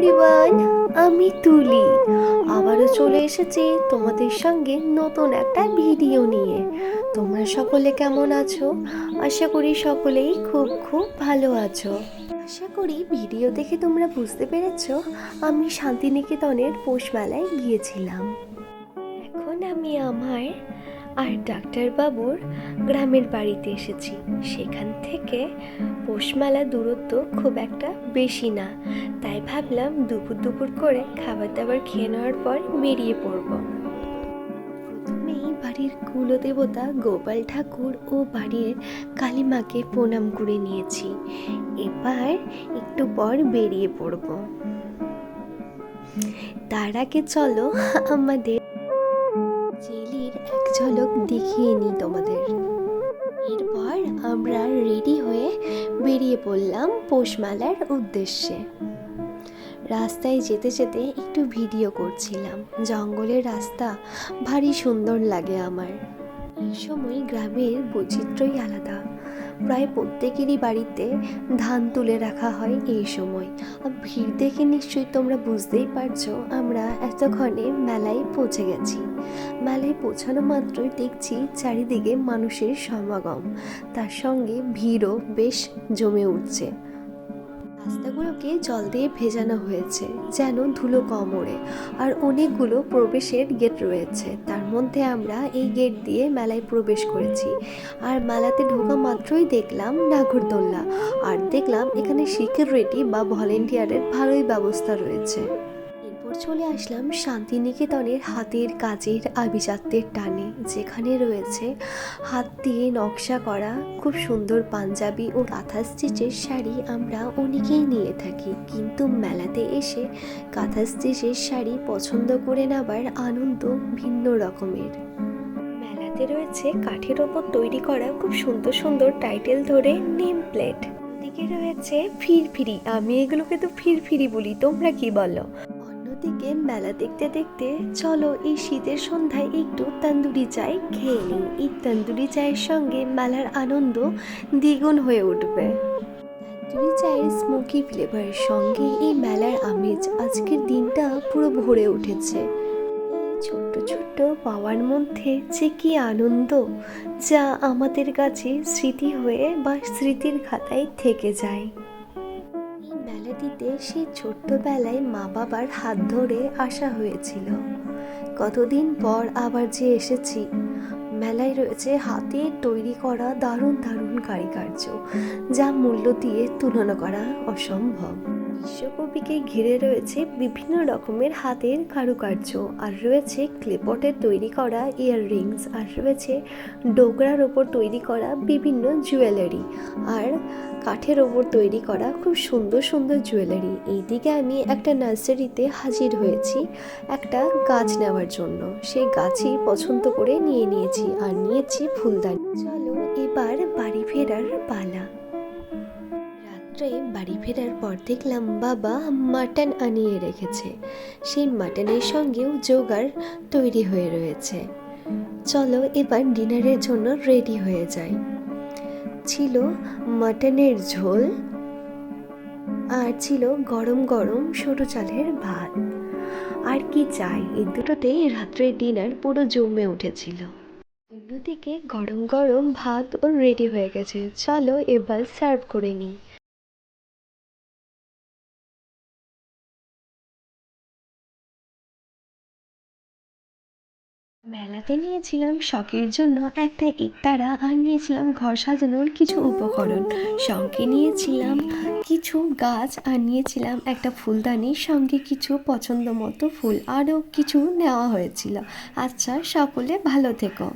Everyone আমি তুলি। আবারও চলে এসেছি তোমাদের সঙ্গে নতুন একটা ভিডিও নিয়ে। তোমরা সকলে কেমন আছো? আশা করি সকলেই খুব খুব ভালো আছো। আশা করি ভিডিও দেখে তোমরা বুঝতে পেরেছ, আমি শান্তিনিকেতনের পৌষমেলায় গিয়েছিলাম। এখন আমি আমার আর ডাক্তারবাবুর গ্রামের বাড়িতে এসেছি। সেখান থেকে পৌষমেলা দূরত্ব খুব একটা বেশি না। তাই ভাবলাম দুপুর দুপুর করে খাবার দাবার খেয়ে নেওয়ার পর বেরিয়ে পড়ব। প্রথমেই বাড়ির কুলদেবতা গোপাল ঠাকুর ও বাড়ির কালীমাকে প্রণাম করে নিয়েছি। এবার একটু পর বেরিয়ে পড়ব। তার আগে চলো আমাদের ঝলক দেখিয়ে নিই তোমাদের। এরপর আমরা রেডি হয়ে বেরিয়ে পড়লাম পোষমালার উদ্দেশ্যে। রাস্তায় যেতে যেতে একটু ভিডিও করছিলাম। জঙ্গলের রাস্তা ভারী সুন্দর লাগে আমার। এই সময় গ্রামের বৈচিত্র্যই আলাদা। প্রায় প্রত্যেকেরই বাড়িতে ধান তুলে রাখা হয় এই সময়। ভিড় দেখে নিশ্চয়ই তোমরা বুঝতেই পারছ, আমরা এতক্ষণে মেলায় পৌঁছে গেছি। মেলায় পৌঁছানো মাত্রই দেখছি চারিদিকে মানুষের সমাগম। তার সঙ্গে ভিড়ও বেশ জমে উঠছে। রাস্তাগুলোকে জল দিয়ে ভেজানো হয়েছে, যেন ধুলো কম ওড়ে, আর অনেকগুলো প্রবেশের গেট রয়েছে। তার মধ্যে আমরা এই গেট দিয়ে মেলায় প্রবেশ করেছি, আর মেলাতে ঢোকা মাত্রই দেখলাম নাগরদোল্লা, আর দেখলাম এখানে সিকিউরিটি বা ভলেন্টিয়ারের ভালোই ব্যবস্থা রয়েছে। এরপর চলে আসলাম শান্তিনিকেতনের হাতের কাজের আভিজাত্যের টানে, যেখানে রয়েছে হাত দিয়ে নকশা করা খুব সুন্দর পাঞ্জাবি ও কাঁথা স্টিচের শাড়ি আমরা অনেকেই নিয়ে থাকি। কিন্তু মেলাতে এসে কাঁথা স্টিচের শাড়ি পছন্দ করে নেবার আনন্দ ভিন্ন রকমের। মেলাতে রয়েছে কাঠের ওপর তৈরি করা খুব সুন্দর সুন্দর টাইটেল ধরে নেম প্লেট। রয়েছে ফিরফিরি। আমি এগুলোকে তো ফিরফিরি বলি, তোমরা কি বলো? অন্যদিকে মেলা দেখতে দেখতে, চলো এই শীতের সন্ধ্যায় একটু তান্দুরি চাই খেয়ে নিই। এই তান্দুরি চায়ের সঙ্গে মেলার আনন্দ দ্বিগুণ হয়ে উঠবে। তান্দুরি চায়ের স্মোকি ফ্লেভারের সঙ্গে এই মেলার আমেজ আজকের দিনটা পুরো ভরে উঠেছে। ছোট্ট ছোট্ট পাওয়ার মধ্যে যে কি আনন্দ যা আমাদের কাছে স্মৃতি হয়ে বা স্মৃতির খাতায় থেকে যায়। মেলাটিতে সেই ছোট্টবেলায় মা বাবার হাত ধরে আসা হয়েছিল। কতদিন পর আবার যে এসেছি, মেলায় রয়েছে হাতে তৈরি করা দারুণ দারুণ কারিকার্য যা মূল্য দিয়ে তুলনা করা অসম্ভব। বিশ্বকবিকে ঘিরে রয়েছে বিভিন্ন রকমের হাতের কারুকার্য। আর রয়েছে ক্লেপটের তৈরি করা ইয়াররিংস আর রয়েছে ডোগরার ওপর তৈরি করা বিভিন্ন জুয়েলারি আর কাঠের ওপর তৈরি করা খুব সুন্দর সুন্দর জুয়েলারি এইদিকে আমি একটা নার্সারিতে হাজির হয়েছি একটা গাছ নেওয়ার জন্য। সেই গাছই পছন্দ করে নিয়ে নিয়েছি, আর নিয়েছি ফুলদানি। চলো এবার বাড়ি ফেরার পালা। রাত্রে বাড়ি ফেরার পর দেখলাম বাবা মাটন আনিয়ে রেখেছে। সেই মাটনের সঙ্গেও জোগাড় তৈরি হয়ে রয়েছে। চলো এবার ডিনারের জন্য রেডি হয়ে যাই। ছিল মাটনের ঝোল আর ছিল গরম গরম সরু চালের ভাত। আর কি চাই? এই দুটোতেই রাত্রের ডিনার পুরো জমে উঠেছিল। অন্যদিকে গরম গরম ভাত ও রেডি হয়ে গেছে। চলো এবার সার্ভ করে নিই। মেলাতে নিয়েছিলাম শখের জন্য একটা একতারা আর নিয়েছিলাম ঘর সাজানোর কিছু উপকরণ। সঙ্গে নিয়েছিলাম কিছু গাছ আর নিয়েছিলাম একটা ফুলদানির সঙ্গে কিছু পছন্দ মতো ফুল। আরও কিছু নেওয়া হয়েছিল। আচ্ছা সকলে ভালো থেকো।